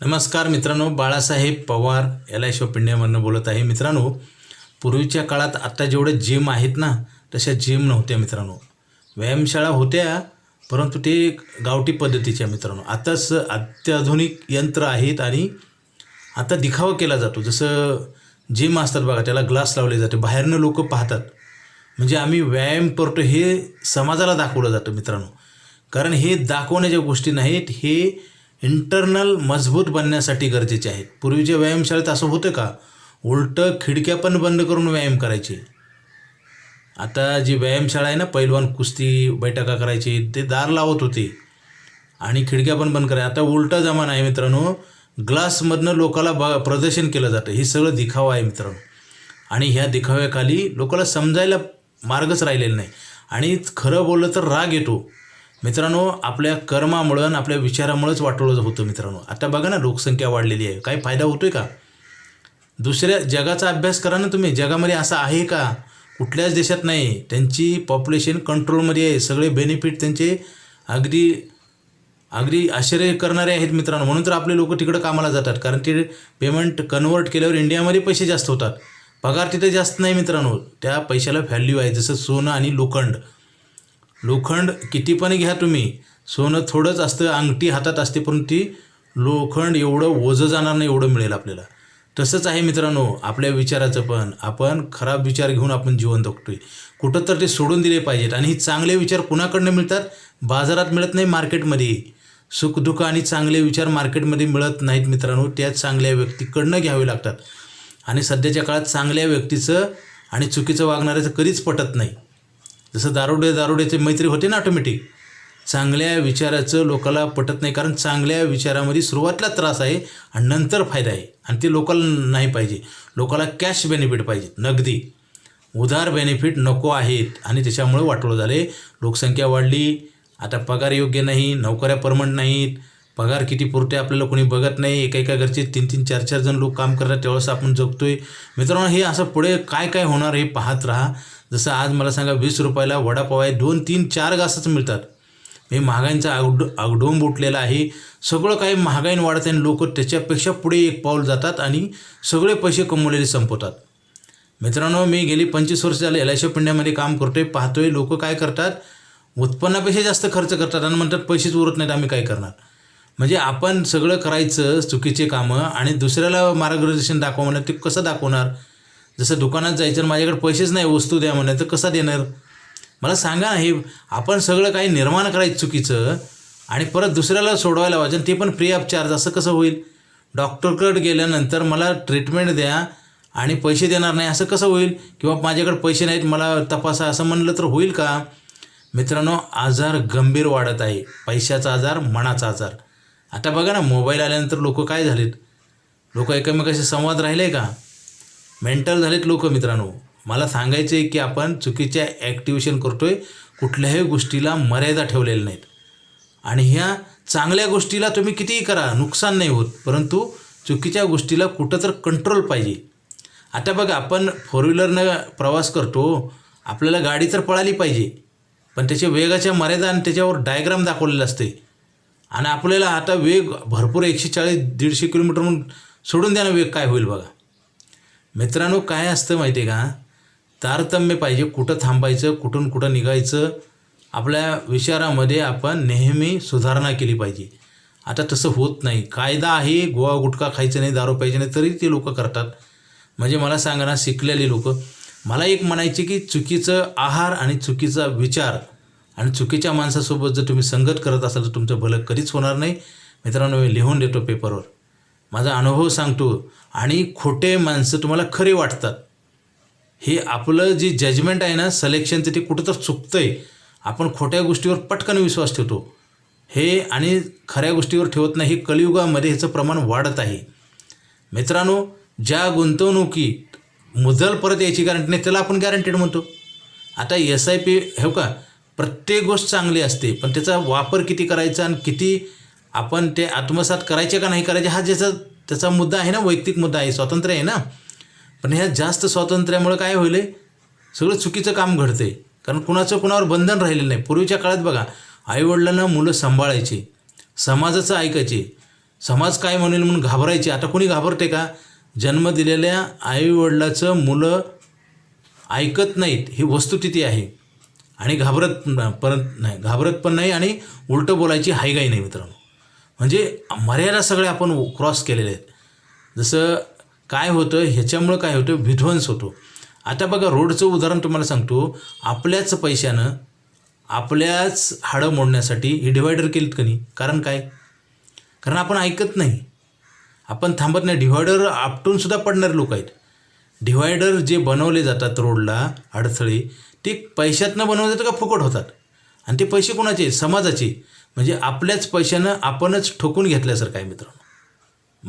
नमस्कार मित्रांनो Balasaheb Pawar L I shop इंडियामधनं बोलत आहे. मित्रांनो पूर्वीच्या काळात आत्ता जेवढे जिम आहेत ना तशा जिम नव्हत्या मित्रांनो. व्यायामशाळा होत्या परंतु ते गावठी पद्धतीच्या मित्रांनो. आताच अत्याधुनिक यंत्र आहेत आणि आता दिखावा केला जातो. जसं जिम असतात बघा त्याला ग्लास लावले जाते. बाहेरनं लोक पाहतात. म्हणजे आम्ही व्यायाम करतो हे समाजाला दाखवलं जातं मित्रांनो. कारण हे दाखवण्याच्या गोष्टी नाहीत हे इंटरनल मजबूत बनण्यासाठी गरजेचे आहेत. पूर्वीच्या व्यायामशाळेत असं होतं का? उलटं खिडक्या पण बंद करून व्यायाम करायचे. आता जी व्यायामशाळा आहे ना पैलवान कुस्ती बैठका करायची ते दार लावत होते. आणि खिडक्या पण बंद करायच्या आता उलटा जमाना आहे मित्रांनो. ग्लासमधनं लोकाला ब प्रदर्शन केलं जातं. हे सगळं दिखावा आहे मित्रांनो. आणि ह्या दिखाव्याखाली लोकाला समजायला मार्गच राहिलेला नाही. आणि खरं बोललं तर राग येतो. मित्रांनो आपल्या कर्मामुळं आणि आपल्या विचारामुळंच वाटवलं होतं मित्रांनो. आता बघा ना लोकसंख्या वाढलेली आहे. काही फायदा होतोय का? दुसऱ्या जगाचा अभ्यास करा ना तुम्ही. जगामध्ये असं आहे का? कुठल्याच देशात नाही. त्यांची पॉप्युलेशन कंट्रोलमध्ये आहे. सगळे बेनिफिट त्यांचे अगदी अगदी आश्चर्य करणारे आहेत मित्रांनो. म्हणून तर आपले लोक तिकडं कामाला जातात. कारण ते पेमेंट कन्वर्ट केल्यावर इंडियामध्ये पैसे जास्त होतात. पगार तिथे जास्त नाही मित्रांनो. त्या पैशाला व्हॅल्यू आहे. जसं सोनं आणि लोखंड. लोखंड किती पण घ्या तुम्ही. सोनं थोडंच असतं अंगठी हातात असते पण ती लोखंड एवढं ओझं जाणार नाही एवढं मिळेल आपल्याला. तसंच आहे मित्रांनो आपल्या विचाराचं पण. आपण खराब विचार घेऊन आपण जीवन जगतोय. कुठं तर ते सोडून दिले पाहिजेत. आणि हे चांगले विचार कुणाकडनं मिळतात? बाजारात मिळत नाही मार्केटमध्ये. सुखदुःख आणि चांगले विचार मार्केटमध्ये मिळत नाहीत मित्रांनो. त्या चांगल्या व्यक्तीकडनं घ्यावे लागतात. आणि सध्याच्या काळात चांगल्या व्यक्तीचं आणि चुकीचं वागणाऱ्याचं कधीच पटत नाही. जसं दारुडे दारुड्याचे मैत्री होते ना ऑटोमॅटिक चांगल्या विचाराचं लोकाला पटत नाही कारण चांगल्या विचारामध्ये सुरुवातीला त्रास आहे आणि नंतर फायदा आहे. आणि ते लोकांना नाही पाहिजे. लोकाला कॅश बेनिफिट पाहिजे नगदी. उधार बेनिफिट नको आहेत. आणि त्याच्यामुळे वाटोळं झाले. लोकसंख्या वाढली. आता पगार योग्य नाही नोकऱ्या परमनंट नाहीत. पगार किती पुरते आपल्याला कोणी बघत नाही. एका एका घरचे तीन तीन चार चार जण लोक काम करतात तेव्हाच आपण जगतोय. मित्रांनो हे असं पुढे काय काय होणार हे पाहत राहा. जसं आज मला सांगा वीस रुपयाला वडापाव आहे दोन तीन चार घासच मिळतात. हे महागाईंचा आगड आगडोंब उठलेला आहे. सगळं काही महागाईन वाढत आहे लोक त्याच्यापेक्षा पुढे एक पाऊल जातात आणि सगळे पैसे कमवलेले संपवतात. मित्रांनो मी गेली पंचवीस वर्ष झाले एल आय सी पिंड्यामध्ये काम करतोय पाहतोय लोक काय करतात? उत्पन्नापेक्षा जास्त खर्च करतात आणि म्हणतात पैसेच उरत नाहीत आम्ही काय करणार? म्हणजे आपण सगळं करायचं चुकीचे कामं आणि दुसऱ्याला मार्गदर्शन दाखवा ते कसं दाखवणार? जसं दुकानात जायचं आणि माझ्याकडे पैसेच नाही वस्तू द्या म्हणे तर कसं देणार? मला सांगा ना हे आपण सगळं काही निर्माण करायचं चुकीचं आणि परत दुसऱ्याला सोडवायला पाहिजे ते पण फ्री ऑफ चार्ज असं कसं होईल? डॉक्टरकडे गेल्यानंतर मला ट्रीटमेंट द्या आणि पैसे देणार नाही असं कसं होईल? किंवा माझ्याकडे पैसे नाहीत मला तपासा असं म्हणलं तर होईल का? मित्रांनो आजार गंभीर वाढत आहे. पैशाचा आजार मनाचा आजार. आता बघा ना मोबाईल आल्यानंतर लोक काय झालेत? लोक एकमेकाशी संवाद राहिले का? मेंटल झालेत लोक मित्रांनो. मला सांगायचं आहे की आपण चुकीच्या ॲक्टिवेशन करतोय कुठल्याही गोष्टीला मर्यादा ठेवलेल्या नाहीत. आणि ह्या चांगल्या गोष्टीला तुम्ही कितीही करा नुकसान नाही होत. परंतु चुकीच्या गोष्टीला कुठं तर कंट्रोल पाहिजे. आता बघा आपण फोर व्हीलरनं प्रवास करतो आपल्याला गाडी तर पळाली पाहिजे. पण त्याच्या वेगाच्या मर्यादा आणि त्याच्यावर डायग्राम दाखवलेलं असते. आणि आपल्याला आता वेग भरपूर एकशे चाळीस दीडशे किलोमीटर म्हणून सोडून द्या ना वेग काय होईल बघा. मित्रांनो काय असतं माहिती आहे का? तारतम्य पाहिजे कुठं थांबायचं कुठून कुठं निघायचं आपल्या विचारामध्ये आपण नेहमी सुधारणा केली पाहिजे. आता तसं होत नाही. कायदा आहे गोवा गुटखा खायचं नाही दारू प्यायचं नाही तरी ते लोक करतात. म्हणजे मला सांगा ना शिकलेली लोक. मला एक म्हणायचे की चुकीचं आहार आणि चुकीचा विचार आणि चुकीच्या माणसासोबत जर तुम्ही संगत करत असाल तर तुमचं भलं कधीच होणार नाही. मित्रांनो मी लिहून देतो पेपरवर माझा अनुभव सांगतो. आणि खोटे माणसं तुम्हाला खरे वाटतात. हे आपलं जे जजमेंट आहे ना सलेक्शनचं ते कुठं तर चुकतं आहे आपण खोट्या गोष्टीवर पटकन विश्वास ठेवतो. हे आणि खऱ्या गोष्टीवर ठेवत नाही हे कलियुगामध्ये ह्याचं प्रमाण वाढत आहे. मित्रांनो ज्या गुंतवणुकीत मुदल परत यायची गॅरंटी नाही त्याला आपण गॅरंटेड म्हणतो. आता एस आय पी हो का प्रत्येक गोष्ट चांगली असते पण त्याचा वापर किती करायचा आणि किती आपण ते आत्मसात करायचे का नाही करायचे हा ज्याचा त्याचा मुद्दा आहे ना वैयक्तिक मुद्दा आहे स्वातंत्र्य आहे ना. पण ह्या जास्त स्वातंत्र्यामुळे काय होईल? सगळं चुकीचं काम घडते कारण कुणाचं कुणावर बंधन राहिलेलं नाही. पूर्वीच्या काळात बघा आईवडिलांना मुलं सांभाळायची समाजाचं ऐकायचे. समाज काय म्हणेल म्हणून घाबरायचे. आता कोणी घाबरते का? जन्म दिलेल्या आईवडिलाचं मुलं ऐकत नाहीत. ही वस्तुस्थिती आहे. आणि घाबरत परत नाही घाबरत पण नाही आणि उलटं बोलायची हायगाई नाही मित्रांनो. म्हणजे मर्यादा सगळे आपण क्रॉस केलेले आहेत. जसं काय होतं ह्याच्यामुळं काय होतं विध्वंस होतो. आता बघा रोडचं उदाहरण तुम्हाला सांगतो. आपल्याच पैशानं आपल्याच हाडं मोडण्यासाठी ही डिवायडर केलीत का नाही? कारण काय? कारण आपण ऐकत नाही. आपण थांबत नाही. डिवायडर आपटून सुद्धा पडणारे लोक आहेत. डिवायडर जे बनवले जातात रोडला अडथळे ते पैशातनं बनवले जातात का फुकट होतात? आणि ते पैसे कोणाचे समाजाचे म्हणजे आपल्याच पैशानं आपणच ठोकून घेतल्यासारखं आहे मित्रांनो.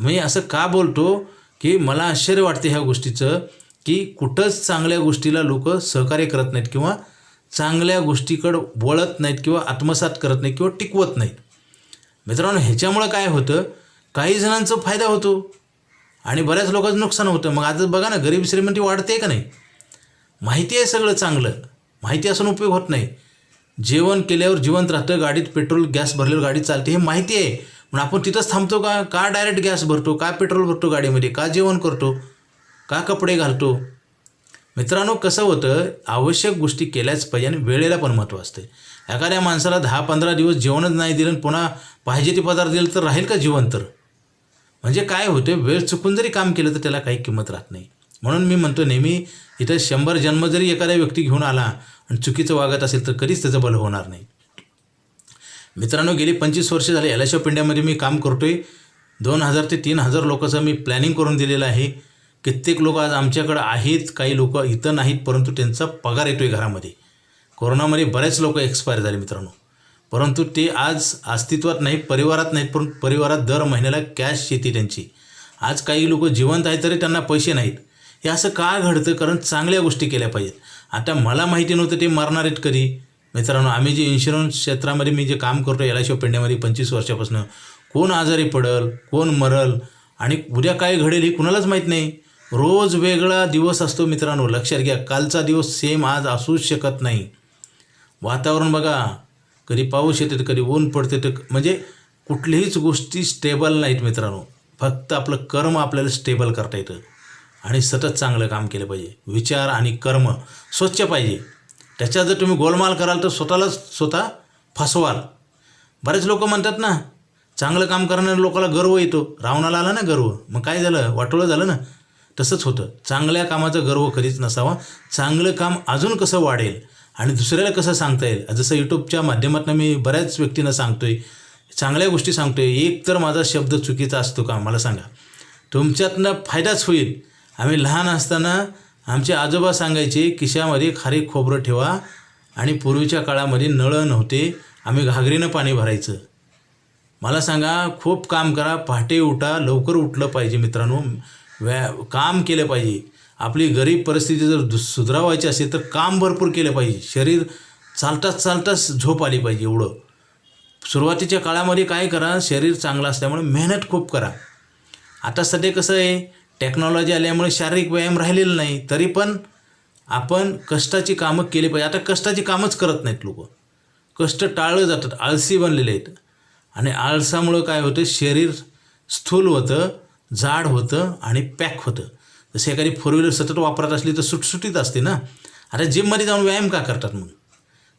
मी असं का बोलतो की मला आश्चर्य वाटते ह्या गोष्टीचं की कुठंच चांगल्या गोष्टीला लोक सहकार्य करत नाहीत किंवा चांगल्या गोष्टीकडं वळत नाहीत किंवा आत्मसात करत नाहीत किंवा टिकवत नाहीत. मित्रांनो ह्याच्यामुळं काय होतं? काही जणांचा फायदा होतो आणि बऱ्याच लोकांचं नुकसान होतं. मग आता बघा ना गरीब श्रीमंती वाढते का नाही? माहिती आहे सगळं चांगलं. माहिती असून उपयोग होत नाही. जेवण केल्यावर जिवंत राहतं गाडीत पेट्रोल गॅस भरलेलं गाडी चालते हे माहिती आहे. पण आपण तिथंच थांबतो का? का डायरेक्ट गॅस भरतो? का पेट्रोल भरतो गाडीमध्ये? का जेवण करतो? का कपडे घालतो? मित्रांनो कसं होतं? आवश्यक गोष्टी केल्याच पाहिजे आणि वेळेला पण महत्त्व असते. एखाद्या माणसाला दहा पंधरा दिवस जेवणच नाही दिलं पुन्हा पाहिजे ते पदार्थ दिलं तर राहील का जीवन तर म्हणजे काय होतं वेळ चुकून जरी काम केलं तर त्याला काही किंमत राहत नाही. म्हणून मी म्हणतो नेहमी इथं शंभर जन्म जरी एखाद्या व्यक्ती घेऊन आला आणि चुकीचं वागत असेल तर कधीच त्याचं बल होणार नाही. मित्रांनो गेली पंचवीस वर्ष झाले. एल पिंड्यामध्ये मी काम करतो आहे दोन हजार ते तीन हजार लोकांचं मी प्लॅनिंग करून दिलेलं आहे. कित्येक लोक आज आमच्याकडं आहेत. काही लोक इथं नाहीत परंतु त्यांचा पगार येतो आहे घरामध्ये. कोरोनामध्ये बरेच लोक एक्सपायर झाले मित्रांनो. परंतु ते आज अस्तित्वात नाही परिवारात नाहीत परंतु परिवारात दर महिन्याला कॅश येते त्यांची. आज काही लोक जिवंत आहेत तरी त्यांना पैसे नाहीत. हे असं का घडतं? कारण चांगल्या गोष्टी केल्या पाहिजेत. आता मला माहिती नव्हतं ते मरणार आहेत कधी. मित्रांनो आम्ही जे इन्शुरन्स क्षेत्रामध्ये मी जे काम करतो एल आय सी पेंड्यामध्ये पंचवीस वर्षापासून कोण आजारी पडल कोण मरल आणि उद्या काय घडेल हे कुणालाच माहीत नाही. रोज वेगळा दिवस असतो मित्रांनो. लक्षात घ्या कालचा दिवस सेम आज असूच शकत नाही. वातावरण बघा कधी पाऊस येते तर कधी ऊन पडते तर म्हणजे कुठलीहीच गोष्टी स्टेबल नाहीत मित्रांनो. फक्त आपलं कर्म आपल्याला स्टेबल करता येतं. आणि सतत चांगलं काम केलं पाहिजे. विचार आणि कर्म स्वच्छ पाहिजे. त्याच्यात जर तुम्ही गोलमाल कराल तर स्वतःलाच स्वतः फसवाल. बरेच लोक म्हणतात ना चांगलं काम करणाऱ्या लोकाला गर्व येतो. रावणाला आला ना गर्व. मग काय झालं? वाटोळं झालं ना? तसंच होतं. चांगल्या कामाचा गर्व कधीच नसावा. चांगलं काम अजून कसं वाढेल? आणि दुसऱ्याला कसं सांगता येईल? जसं यूट्यूबच्या माध्यमातून मी बऱ्याच व्यक्तींना सांगतोय. चांगल्या गोष्टी सांगतोय. एक तर माझा शब्द चुकीचा असतो का? मला सांगा. तुमच्यातनं फायदाच होईल. आम्ही लहान असताना आमचे आजोबा सांगायचे खिशामध्ये खारी खोबरं ठेवा आणि पूर्वीच्या काळामध्ये नळं नव्हते आम्ही घागरीनं पाणी भरायचं. मला सांगा खूप काम करा पहाटे उठा लवकर उठलं पाहिजे मित्रांनो व्या काम केलं पाहिजे. आपली गरीब परिस्थिती जर दु सुधारावायची असेल तर काम भरपूर केलं पाहिजे. शरीर चालताच चालताच झोप आली पाहिजे एवढं. सुरुवातीच्या काळामध्ये काय करा शरीर चांगलं असल्यामुळे मेहनत खूप करा. आता सध्या कसं आहे टेक्नॉलॉजी आल्यामुळे शारीरिक व्यायाम राहिलेला नाही तरी पण आपण कष्टाची कामं केली पाहिजे. आता कष्टाची कामच करत नाहीत लोक. कष्ट टाळलं जातात आळसी बनलेले आहेत. आणि आळसामुळं काय होतं? शरीर स्थूल होतं जाड होतं आणि पॅक होतं. जसं एखादी फोर व्हीलर सतत वापरत असली तर सुटसुटीत असते ना? आता जिममध्ये जाऊन व्यायाम का करतात मग?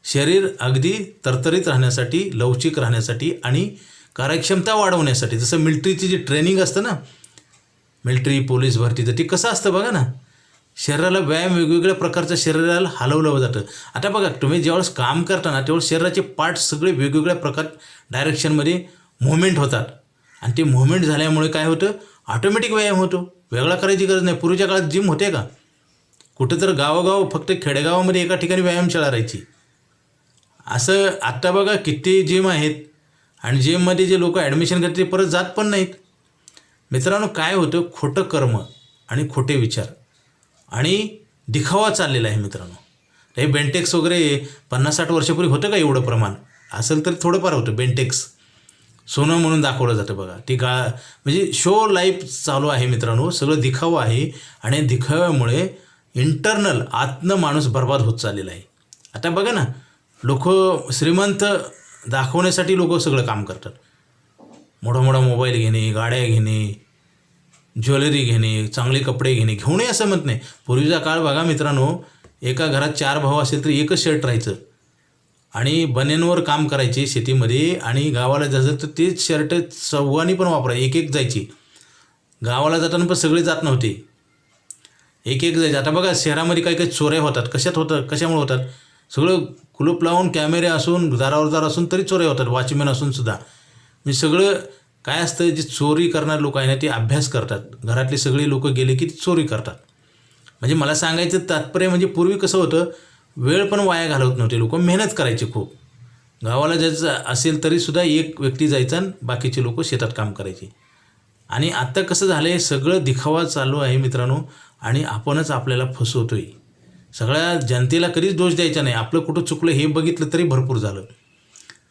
शरीर अगदी तरतरीत राहण्यासाठी लवचिक राहण्यासाठी आणि कार्यक्षमता वाढवण्यासाठी. जसं मिलिटरीची जी ट्रेनिंग असतं ना मिलिटरी पोलीस भरतीचं ते कसं असतं बघा ना शरीराला व्यायाम वेगवेगळ्या प्रकारच्या शरीराला हलवलं जातं. आता बघा तुम्ही ज्यावेळेस काम करता ना त्यावेळेस शरीराचे पार्ट सगळे वेगवेगळ्या प्रकार डायरेक्शनमध्ये मुवमेंट होतात. आणि ते मुवमेंट झाल्यामुळे काय होतं? ऑटोमॅटिक व्यायाम होतो. वेगळा करायची गरज नाही. पूर्वीच्या काळात जिम होते का? कुठं तर गावोगाव फक्त खेडेगावामध्ये एका ठिकाणी व्यायामशाळा राहायची. असं आत्ता बघा किती जिम आहेत. आणि जिममध्ये जे लोक ॲडमिशन करतात ते परत जात पण नाहीत. मित्रांनो काय होतं? खोटं कर्म आणि खोटे विचार आणि दिखावा चाललेला आहे मित्रांनो. हे बेंटेक्स वगैरे पन्नास साठ वर्षापूर्वी होतं का एवढं प्रमाण? असेल तर थोडंफार होतं बेंटेक्स सोनं म्हणून दाखवलं जातं बघा. ती गा म्हणजे शो लाईफ चालू आहे मित्रांनो. सगळं दिखावं आहे आणि दिखाव्यामुळे इंटरनल आत्म माणूस बर्बाद होत चाललेला आहे. आता बघा ना लोक श्रीमंत दाखवण्यासाठी लोक सगळं काम करतात. मोठा मोठा मोबाईल घेणे गाड्या घेणे ज्वेलरी घेणे चांगले कपडे घेणे घेऊ नये असं म्हणत नाही. पूर्वीचा काळ बघा मित्रांनो एका घरात चार भाऊ असेल तर एकच शर्ट राहायचं. आणि बनेनवर काम करायचे शेतीमध्ये आणि गावाला जायचं तर तेच शर्ट चौघांनी पण वापरायचे एक एक जायची. गावाला जाताना पण सगळे जात नव्हते. एक एक जायचे. आता बघा शहरामध्ये काही काही चोऱ्या होतात. कशात होतात कशामुळे होतात? सगळं कुलूप लावून कॅमेरे असून दारावर दार असून तरी चोऱ्या होतात. वॉचमॅन असून सुद्धा. मी सगळं काय असतं जे चोरी करणारे लोक आहे ना ते अभ्यास करतात. घरातले सगळे लोक गेले की चोरी करतात. म्हणजे मला सांगायचं तात्पर्य म्हणजे पूर्वी कसं होतं वेळ पण वाया घालवत नव्हते लोक मेहनत करायचे खूप. गावाला जायचं असेल तरीसुद्धा एक व्यक्ती जायचा आणि बाकीचे लोक शेतात काम करायचे. आणि आत्ता कसं झालं आहे सगळं दिखावा चालू आहे मित्रांनो आणि आपणच आपल्याला फसवतोय. सगळ्या जनतेला कधीच दोष द्यायचा नाही. आपलं कुठं चुकलं हे बघितलं तरी भरपूर झालं.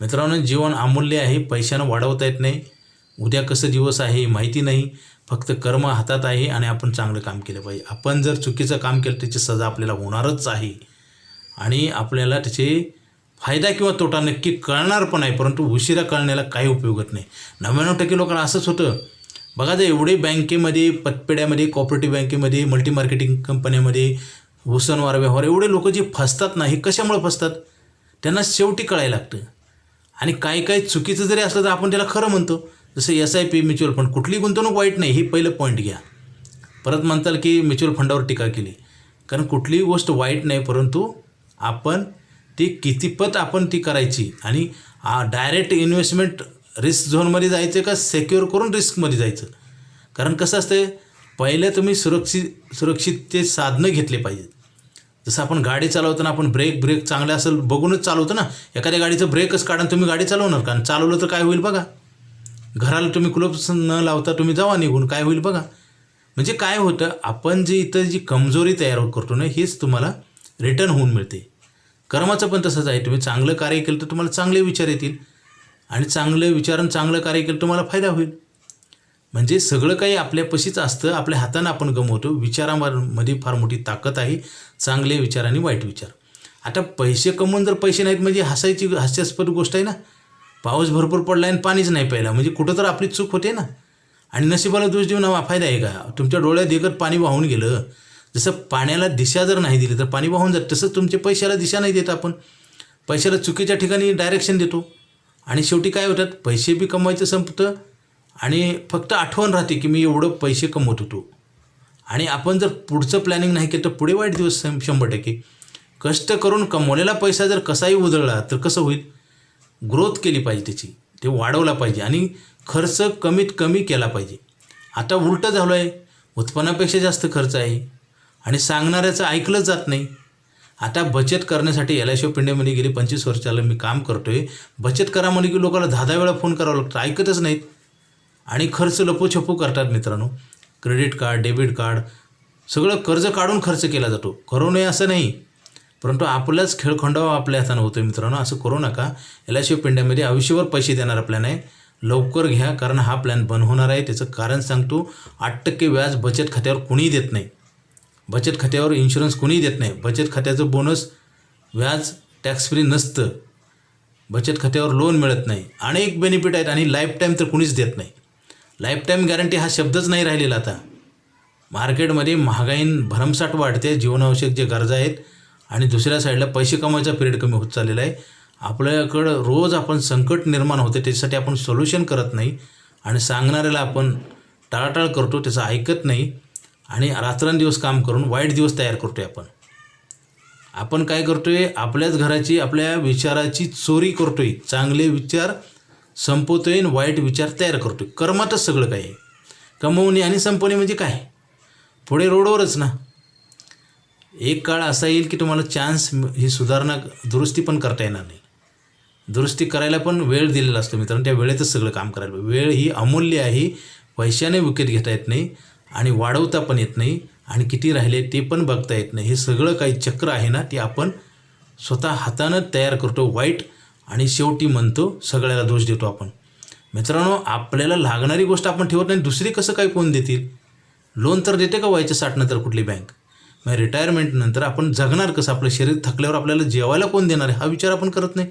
मित्रांनो जीवन अमूल्य आहे पैशानं वाढवता येत नाही. उद्या कसं दिवस आहे माहिती नाही. फक्त कर्म हातात आहे आणि आपण चांगलं काम केलं पाहिजे. आपण जर चुकीचं काम केलं त्याची सजा आपल्याला होणारच आहे. आणि आपल्याला त्याचे फायदा किंवा तोटा नक्की कळणार पण आहे परंतु उशिरा कळण्याला काही उपयोगत नाही. नव्याण्णव टक्के लोकांना असंच होतं. बघा जर एवढे बँकेमध्ये पतपेड्यामध्ये कॉपरेटिव्ह बँकेमध्ये मल्टी मार्केटिंग कंपन्यामध्ये उसनवार व्यवहार एवढे लोक जे फसतात ना हे कशामुळे फसतात? त्यांना शेवटी कळायला लागतं. आणि काही काही चुकीचं जरी असलं तर आपण त्याला खरं म्हणतो. जसं S I P mutual fund कुठली गुंतवणूक वाईट नाही हे पहिलं पॉईंट घ्या. परत म्हणताल की म्युच्युअल फंडावर टीका केली. कारण कुठलीही गोष्ट वाईट नाही परंतु आपण ती कितीपत आपण ती करायची आणि डायरेक्ट इन्व्हेस्टमेंट रिस्क झोनमध्ये जायचं का सेक्युअर करून रिस्कमध्ये जायचं? कारण कसं असतं पहिलं तुम्ही सुरक्षित सुरक्षितचे साधनं घेतले पाहिजेत. जसं आपण गाडी चालवताना आपण ब्रेक ब्रेक चांगले असेल बघूनच चालवतो ना. एखाद्या गाडीचं ब्रेकच काढा तुम्ही गाडी चालवणार का चालवलं तर काय होईल बघा. घराला तुम्ही कुलप न लावता तुम्ही जावा निघून काय होईल बघा. म्हणजे काय होतं आपण जे इथं जी कमजोरी तयार करतो ना हेच तुम्हाला रिटर्न होऊन मिळते. कर्माचं पण तसंच आहे तुम्ही चांगलं कार्य केलं तर तुम्हाला चांगले विचार येतील. आणि चांगले विचार आणि चांगलं कार्य केलं तुम्हाला फायदा होईल. म्हणजे सगळं काही आपल्यापाशीच असतं आपल्या हातानं आपण गमवतो. विचारामध्ये फार मोठी ताकद आहे. चांगले विचार आणि वाईट विचार. आता पैसे कमवून जर पैसे नाहीत म्हणजे हसायची हास्यास्पद गोष्ट आहे ना? पाऊस भरपूर पडला आणि पाणीच नाही प्यायला. म्हणजे कुठं तर आपली चूक होते ना? आणि नशिबाला दोष देऊन हा फायदा आहे का? तुमच्या डोळ्यात देखत पाणी वाहून गेलं. जसं पाण्याला दिशा जर नाही दिली तर पाणी वाहून जात. तसंच तुमच्या पैशाला दिशा नाही देत आपण. पैशाला चुकीच्या ठिकाणी डायरेक्शन देतो. आणि शेवटी काय होतात? पैसे बी कमवायचं संपतं आणि फक्त आठवण राहते की मी एवढं पैसे कमवत होतो. आणि आपण जर पुढचं प्लॅनिंग नाही केलं तर पुढे वाईट दिवस शं- शंभर टक्के. कष्ट करून कमवलेला पैसा जर कसाही उधळला तर कसं होईल? ग्रोथ केली पाहिजे त्याची. ते वाढवला पाहिजे आणि खर्च कमीत कमी केला पाहिजे. आता उलटं झालं आहे उत्पन्नापेक्षा जास्त खर्च आहे. आणि सांगणाऱ्याचं ऐकलं जात नाही. आता बचत करण्यासाठी एल आय ऑफ इंडियामध्ये गेली पंचवीस वर्षाला मी काम करतो आहे बचत करा म्हणे की लोकांना दहा दहा वेळा फोन करावा लागतो. ऐकतच नाहीत. आणि खर्च लपूछपू करतात मित्रांनो. क्रेडिट कार्ड डेबिट कार्ड सगळं कर्ज काढून खर्च केला जातो. करू नये असं नाही. परंतु आपलाच खेळखंडावा आपल्या हातानं होतो मित्रांनो. असं करू नका. एल आय आयुष्यभर पैसे देणारा प्लॅन आहे. लवकर घ्या कारण हा प्लॅन बंद होणार आहे. त्याचं कारण सांगतो आठ टक्के व्याज बचत खात्यावर कुणीही देत नाही. बचत खात्यावर इन्शुरन्स कुणीही देत नाही. बचत खात्याचं बोनस व्याज टॅक्स फ्री नसतं. बचत खात्यावर लोन मिळत नाही. अनेक बेनिफिट आहेत आणि लाईफ टाईम तर कुणीच देत नाही. लाईफटाईम गॅरंटी हा शब्दच नाही राहिलेला आता. मार्केटमध्ये महागाईन भरमसाठ वाढते जीवनावश्यक जे गरजा आहेत आणि दुसऱ्या साईडला पैसे कमवायचा पिरियड कमी होत चाललेला आहे. आपल्याकडं रोज आपण संकट निर्माण होते त्याच्यासाठी आपण सोल्युशन करत नाही. आणि सांगणाऱ्याला आपण टाळाटाळ करतो त्याचं ऐकत नाही. आणि रात्रंदिवस काम करून वाईट दिवस तयार करतो आहे आपण. आपण काय करतो आहे आपल्याच घराची आपल्या विचाराची चोरी करतो आहे चांगले विचार संपवतोय आणि वाईट विचार तयार करतो आहे कर्मातच सगळं काय आहे. कमवणे आणि संपवणे म्हणजे काय? पुढे रोडवरच ना. एक काळ असा येईल की तुम्हाला चान्स ही सुधारणा दुरुस्ती पण करता येणार नाही. दुरुस्ती करायला पण वेळ दिलेला असतो मित्रांनो. त्या वेळेतच सगळं काम करायला वेळ ही अमूल्य आहे. पैशाने विकत घेता येत नाही आणि वाढवता पण येत नाही आणि किती राहिले ते पण बघता येत नाही. हे सगळं काही चक्र आहे ना ते आपण स्वतः हातानं तयार करतो. वाईट आणि शेवटी म्हणतो सगळ्याला दोष देतो आपण. मित्रांनो आपल्याला लागणारी गोष्ट आपण ठेवत नाही दुसरी कसं काय कोण देतील? लोन तर देते का व्हायच्या साठनंतर कुठली बँक मग रिटायरमेंटनंतर आपण जगणार कसं? आपलं शरीर थकल्यावर आपल्याला जेवायला कोण देणार आहे? हा विचार आपण करत नाही.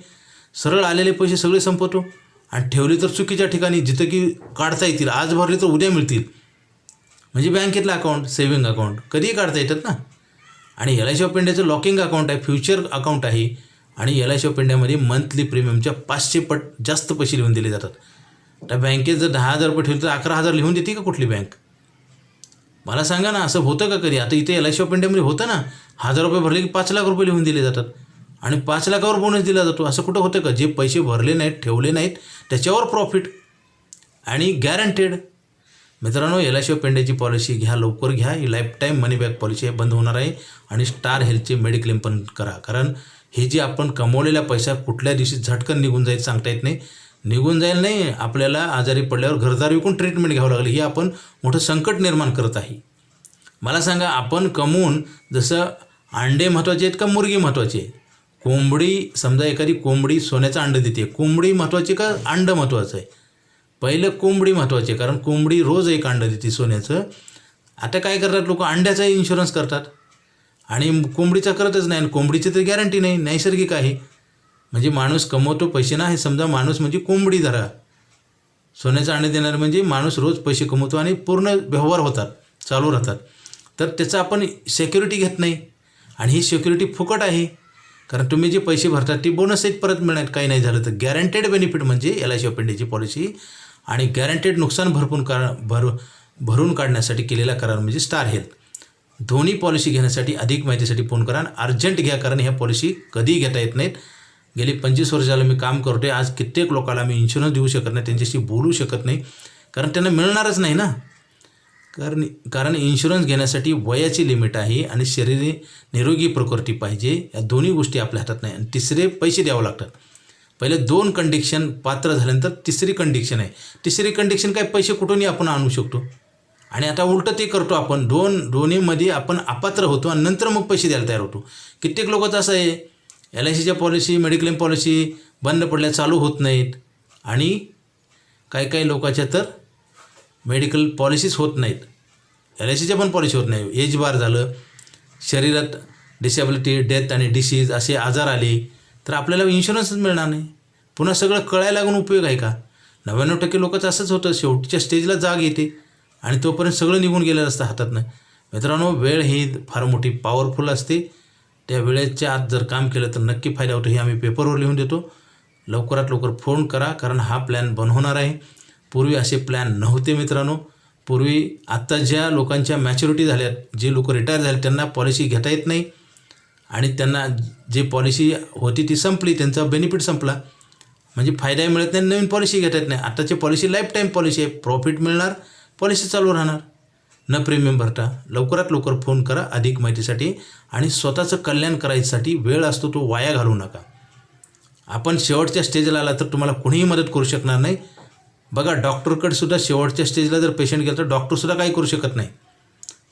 सरळ आलेले पैसे सगळे संपवतो आणि ठेवले तर चुकीच्या ठिकाणी जिथं की काढता येतील आज भरले तर उद्या मिळतील. म्हणजे बँकेतलं अकाउंट सेव्हिंग अकाउंट कधीही काढता येतात ना? आणि एल आय सी ऑफ इंडियाचं लॉकिंग अकाउंट आहे फ्युचर अकाउंट आहे. आणि एल आय सी ऑफ इंडियामध्ये मंथली प्रीमियमच्या पाचशे पट जास्त पैसे लिहून दिले जातात. त्या बँकेत जर दहा हजार रुपये ठेवले तर अकरा हजार लिहून देते का कुठली बँक? मला सांगा ना असं होतं का कधी? आता इथे एल आय सी ऑफ इंडियामध्ये होतं ना हजार रुपये भरले की पाच लाख रुपये लिहून दिले जातात. आणि पाच लाखावर बोनस दिला जातो. असं कुठं होतं का? जे पैसे भरले नाहीत ठेवले नाहीत त्याच्यावर प्रॉफिट आणि गॅरंटेड मित्रांनो एल आय सी पॉलिसी घ्या लवकर घ्या. ही life time money back policy आहे बंद होणार आहे. आणि स्टार हेल्थचे मेडिक्लेम पण करा. कारण हे जे आपण कमवलेला पैसा कुठल्या दिवशी झटकन निघून जाईल सांगता येत नाही. निघून जाईल नाही आपल्याला आजारी पडल्यावर घरदार विकून ट्रीटमेंट घ्यावं लागेल. हे आपण मोठं संकट निर्माण करत आहे. मला सांगा आपण कमवून जसं अंडे महत्त्वाचे आहेत का मुर्गी महत्त्वाची आहे कोंबडी समजा एखादी कोंबडी सोन्याचं अंडं देते. कोंबडी महत्त्वाची का अंडं महत्त्वाचं आहे? पहिलं कोंबडी महत्त्वाची आहे कारण कोंबडी रोज एक अंडं देते सोन्याचं. आता काय करतात लोक? अंड्याचा इन्शुरन्स करतात. आणि कोंबडीचा करतच नाही आणि कोंबडीची तर गॅरंटी नाही नैसर्गिक आहे. म्हणजे माणूस कमवतो पैसे ना हे समजा माणूस म्हणजे कोंबडी धरा. सोन्याचं अंडे देणार म्हणजे माणूस रोज पैसे कमवतो आणि पूर्ण व्यवहार होतात चालू राहतात. तर त्याचा आपण सेक्युरिटी घेत नाही. आणि ही सिक्युरिटी फुकट आहे. कारण तुम्ही जे पैसे भरतात ते बोनस एक परत मिळणार काही नाही झालं. तर गॅरंटेड बेनिफिट म्हणजे एल आय सी ऑफ इंडियाची पॉलिसी आणि गॅरंटेड नुकसान भरपूर कर भर भरून काढण्यासाठी केलेला करार म्हणजे स्टार हेल्थ दोन्ही पॉलिसी घेण्यासाठी अधिक माहितीसाठी फोन करा आणि अर्जंट घ्या कारण ह्या पॉलिसी कधीही घेता येत नाहीत. गेली पंचवीस वर्ष झालं मी काम करतोय. आज कित्येक लोकांना मी इन्शुरन्स देऊ शकत नाही त्यांच्याशी बोलू शकत नाही. कारण त्यांना मिळणारच नाही ना. कारण कारण इन्शुरन्स घेण्यासाठी वयाची लिमिट आहे आणि शरीर निरोगी प्रकृती पाहिजे. या दोन्ही गोष्टी आपल्या हातात नाही. आणि तिसरे पैसे द्यावं लागतात. पहिले दोन कंडिक्शन पात्र झाल्यानंतर तिसरी कंडिक्शन आहे. तिसरी कंडिक्शन काय? पैसे कुठूनही आपण आणू शकतो. आणि आता उलटं ते करतो आपण. दोन दोन्हीमध्ये आपण अपात्र होतो आणि नंतर मग पैसे द्यायला तयार होतो. कित्येक लोकांचं असं आहे एल आय सीच्या पॉलिसी मेडिक्लेम पॉलिसी बंद पडल्या चालू होत नाहीत. आणि काही काही लोकांच्या तर मेडिकल पॉलिसीज होत नाहीत. एल आय सीच्या पण पॉलिसी होत नाही. एज बार झालं शरीरात डिसेबिलिटी डेथ आणि डिसीज असे आजार आले. तर आपल्याला इन्शुरन्सच मिळणार नाही. पुन्हा सगळं कळायला लागून उपयोग आहे का? नव्याण्णव टक्के लोकांचं असंच होतं. शेवटच्या स्टेजला जाग येते. आणि तोपर्यंत सगळं निघून गेलेलं असतं हातातनं मित्रांनो वेळ ही फार मोठी पॉवरफुल असते. त्या वेळेच्या आत जर काम केलं तर नक्की फायदा होतो. हे आम्ही पेपरवर लिहून देतो. लवकरात लवकर फोन करा कारण हा प्लॅन बनवणार आहे. पूर्वी असे प्लॅन नव्हते मित्रांनो. पूर्वी आत्ता ज्या लोकांच्या मॅच्युरिटी झाल्यात जे लोक रिटायर झाले त्यांना पॉलिसी घेता येत नाही. आणि त्यांना जे पॉलिसी होती ती संपली त्यांचा बेनिफिट संपला. म्हणजे फायदाही मिळत नाही नवीन पॉलिसी घेता येत नाही. आताची पॉलिसी लाईफ टाईम पॉलिसी आहे. प्रॉफिट मिळणार पॉलिसी चालू राहणार. न प्रीमियम भरता. लवकरात लवकर फोन करा अधिक माहितीसाठी. आणि स्वतःचं कल्याण करायसाठी वेळ असतो तो वाया घालवू नका. आपण शेवटच्या स्टेजला आला तर तुम्हाला कुणीही मदत करू शकणार नाही. बघा डॉक्टरकडे सुद्धा शेवटच्या स्टेजला जर पेशंट गेलं तर डॉक्टरसुद्धा काही करू शकत नाही.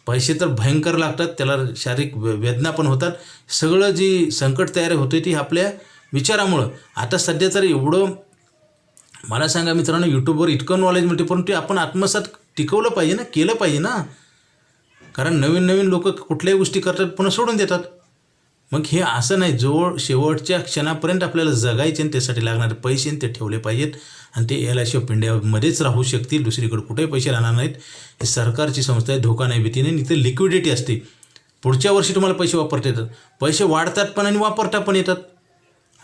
पैसे तर भयंकर लागतात त्याला शारीरिक वेदना पण होतात. सगळं जी संकट तयार होते ती आपल्या विचारामुळं. आता सध्या तर एवढं मला सांगा मित्रांनो यूट्यूबवर इतकं नॉलेज मिळते परंतु ते आपण आत्मसात टिकवलं पाहिजे ना केलं पाहिजे ना. कारण नवीन नवीन लोक कुठल्याही गोष्टी करतात पण सोडून देतात. मग हे असं नाही जवळ शेवटच्या क्षणापर्यंत आपल्याला जगायचे आणि त्यासाठी लागणारे पैसे आणि ते ठेवले पाहिजेत. आणि ते एल आय सी ऑफ इंडियामध्येच राहू शकतील दुसरीकडे कुठेही पैसे राहणार नाहीत. हे सरकारची संस्था आहे धोका नाही भीती नाही इथं लिक्विडिटी असते. पुढच्या वर्षी तुम्हाला पैसे वापरता येतात. पैसे वाढतात पण आणि वापरता पण येतात.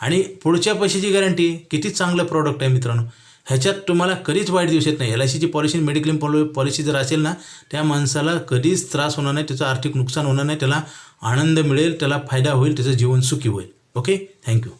आणि पुढच्या पैशाची गॅरंटी किती चांगलं प्रॉडक्ट आहे मित्रांनो. ह्याच्यात तुम्हाला कधीच वाईट दिवस येत नाही. एल आय सीची पॉलिसी मेडिक्लेम पॉलि पॉलिसी जर असेल ना त्या माणसाला कधीच त्रास होणार नाही. त्याचं आर्थिक नुकसान होणार नाही. त्याला आनंद मिळेल त्याला फायदा होईल त्याचं जीवन सुखी होईल. Okay thank you